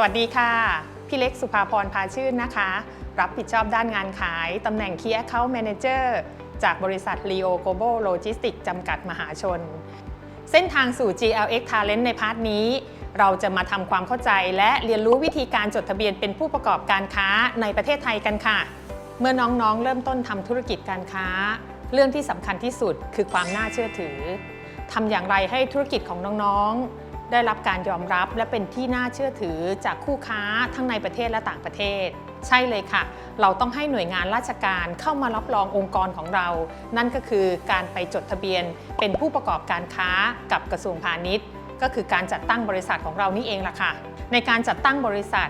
สวัสดีค่ะ พี่เล็กสุภาพรพาชื่นนะคะ รับผิดชอบด้านงานขาย ตำแหน่ง Key Account Manager จากบริษัท Leo Global Logistics จำกัดมหาชน เส้นทางสู่ GLX Talent ในพาร์ทนี้ เราจะมาทำความเข้าใจและเรียนรู้วิธีการจดทะเบียนเป็นผู้ประกอบการค้าในประเทศไทยกันค่ะ เมื่อน้องๆ เริ่มต้นทำธุรกิจการค้า เรื่องที่สำคัญที่สุดคือความน่าเชื่อถือทำอย่างไรให้ธุรกิจของน้องๆ ได้รับการยอมรับและเป็นที่น่าเชื่อถือจากคู่ค้าทั้งในประเทศและต่างประเทศ ใช่เลยค่ะ เราต้องให้หน่วยงานราชการเข้ามารับรององค์กรของเรา นั่นก็คือการไปจดทะเบียน เป็นผู้ประกอบการค้ากับกระทรวงพาณิชย์ ก็คือการจัดตั้งบริษัทของเรานี่เองล่ะค่ะ ในการจัดตั้งบริษัท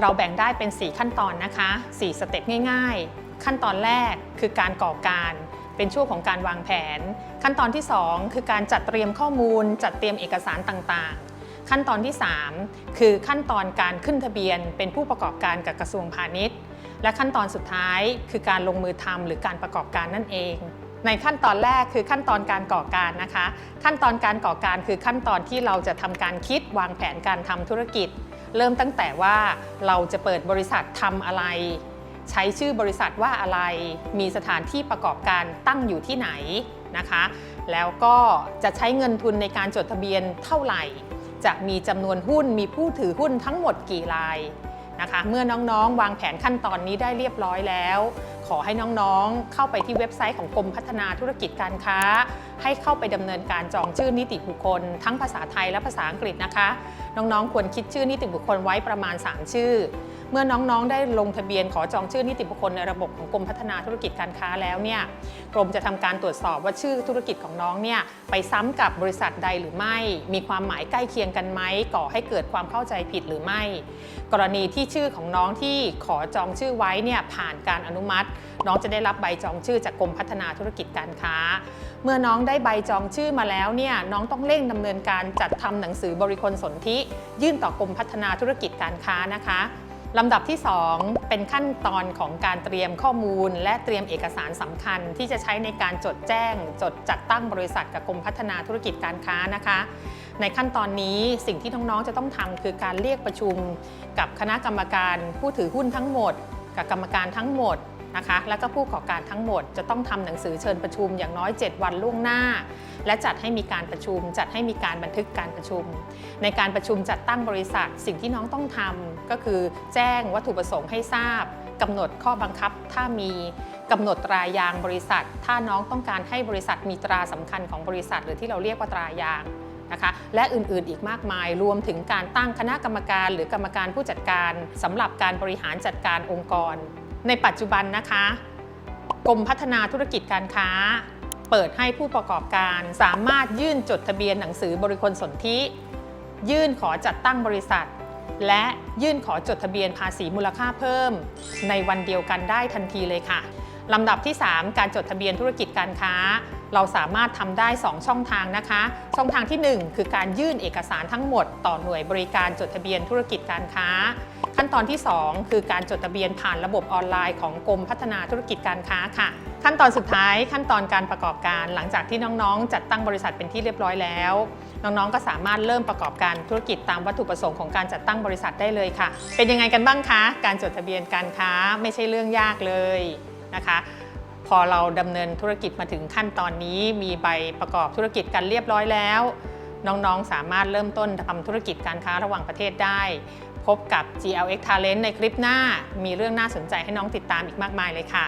เราแบ่งได้เป็น 4 ขั้นตอนนะคะ 4 สเต็ปง่าย ๆ ขั้นตอนแรกคือการก่อการ เป็นช่วงของการวางแผน ขั้นตอนที่ 2 คือการจัดเตรียมข้อมูล จัดเตรียมเอกสารต่างๆ ขั้นตอนที่ 3 คือขั้นตอนการขึ้นทะเบียน เป็นผู้ประกอบการกับกระทรวงพาณิชย์ และขั้นตอนสุดท้ายคือการลงมือทำหรือการประกอบการนั่นเองในขั้นตอนแรกคือขั้นตอนการก่อการนะคะ ขั้นตอนการก่อการคือขั้นตอนที่เราจะทำการคิดวางแผนการทำธุรกิจ เริ่มตั้งแต่ว่าเราจะเปิดบริษัททำอะไร ใช้ชื่อบริษัทว่าอะไร มีสถานที่ประกอบการตั้งอยู่ที่ไหนนะคะ แล้วก็จะใช้เงินทุนในการจดทะเบียนเท่าไหร่ จะมีจำนวนหุ้น มีผู้ถือหุ้นทั้งหมดกี่รายนะคะ เมื่อน้องๆ วางแผนขั้นตอนนี้ได้เรียบร้อยแล้ว ขอให้น้องๆ เข้าไปที่เว็บไซต์ของกรมพัฒนาธุรกิจการค้า ให้เข้าไปดำเนินการจองชื่อนิติบุคคล ทั้งภาษาไทยและภาษาอังกฤษนะคะ น้องๆ ควรคิดชื่อนิติบุคคลไว้ประมาณ 3 ชื่อ เมื่อน้องๆ ได้ลงทะเบียนขอจองชื่อนิติบุคคลในระบบของกรมพัฒนาธุรกิจการค้าแล้วเนี่ยกรมจะทำการตรวจสอบว่าชื่อธุรกิจของน้องเนี่ยไปซ้ำกับบริษัทใดหรือไม่ มีความหมายใกล้เคียงกันไหมก่อให้เกิดความเข้าใจผิดหรือไม่ กรณีที่ชื่อของน้องที่ขอจองชื่อไว้เนี่ยผ่านการอนุมัติน้องจะได้รับใบจองชื่อจากกรมพัฒนาธุรกิจการค้า เมื่อน้องได้ใบจองชื่อมาแล้วเนี่ยน้องต้องเร่งดำเนินการจัดทำหนังสือบริคลสนธิยื่นต่อกรมพัฒนาธุรกิจการค้านะคะลำดับที่ 2 เป็นขั้นตอนของการเตรียมข้อมูล และเตรียมเอกสารสำคัญ ที่จะใช้ในการจดแจ้ง จดจัดตั้งบริษัทกับกรมพัฒนาธุรกิจการค้านะคะ ในขั้นตอนนี้สิ่งที่น้องๆจะต้องทำคือการเรียกประชุม กับคณะกรรมการผู้ถือหุ้นทั้งหมด กับกรรมการทั้งหมด นะคะ แล้วก็ผู้ก่อการทั้งหมดจะต้องทำหนังสือเชิญประชุมอย่างน้อย 7 วันล่วงหน้า และจัดให้มีการประชุม จัดให้มีการบันทึกการประชุม ในการประชุมจัดตั้งบริษัท สิ่งที่น้องต้องทำก็คือแจ้งวัตถุประสงค์ให้ทราบกำหนดข้อบังคับถ้ามีกำหนดตรายางบริษัท ถ้าน้องต้องการให้บริษัทมีตราสำคัญของบริษัท หรือที่เราเรียกว่าตรายางนะคะและอื่นๆอีกมากมายรวมถึงการตั้งคณะกรรมการ หรือกรรมการผู้จัดการสำหรับการบริหารจัดการองค์กร ในปัจจุบันนะคะกรมพัฒนาธุรกิจการค้า เปิดให้ผู้ประกอบการสามารถยื่นจดทะเบียนหนังสือบริคลสนธิยื่นขอจัดตั้งบริษัท และยื่นขอจดทะเบียนภาษีมูลค่าเพิ่ม ในวันเดียวกันได้ทันทีเลยค่ะลำดับที่ 3 การจดทะเบียนธุรกิจการค้า เราสามารถทำได้ 2 ช่องทางนะคะ ช่องทางที่ 1 คือการยื่นเอกสารทั้งหมดต่อหน่วยบริการจดทะเบียนธุรกิจการค้า ขั้นตอนที่ 2 คือการจดทะเบียนผ่านระบบออนไลน์ของกรมพัฒนาธุรกิจการค้าค่ะ ขั้นตอนสุดท้ายขั้นตอนการประกอบการหลังจากที่น้องๆ จัดตั้งบริษัทเป็นที่เรียบร้อยแล้ว น้องๆก็สามารถเริ่มประกอบการธุรกิจตามวัตถุประสงค์ของการจัดตั้งบริษัทได้เลยค่ะ เป็นยังไงกันบ้างคะการจดทะเบียนการค้าไม่ใช่เรื่องยากเลยนะคะพอเราดำเนินธุรกิจมาถึงขั้นตอนนี้มีใบประกอบธุรกิจกันเรียบร้อยแล้ว น้องๆสามารถเริ่มต้นทำธุรกิจการค้าระหว่างประเทศได้ พบกับ GLX Talent ในคลิปหน้า มีเรื่องน่าสนใจให้น้องติดตามอีกมากมายเลยค่ะ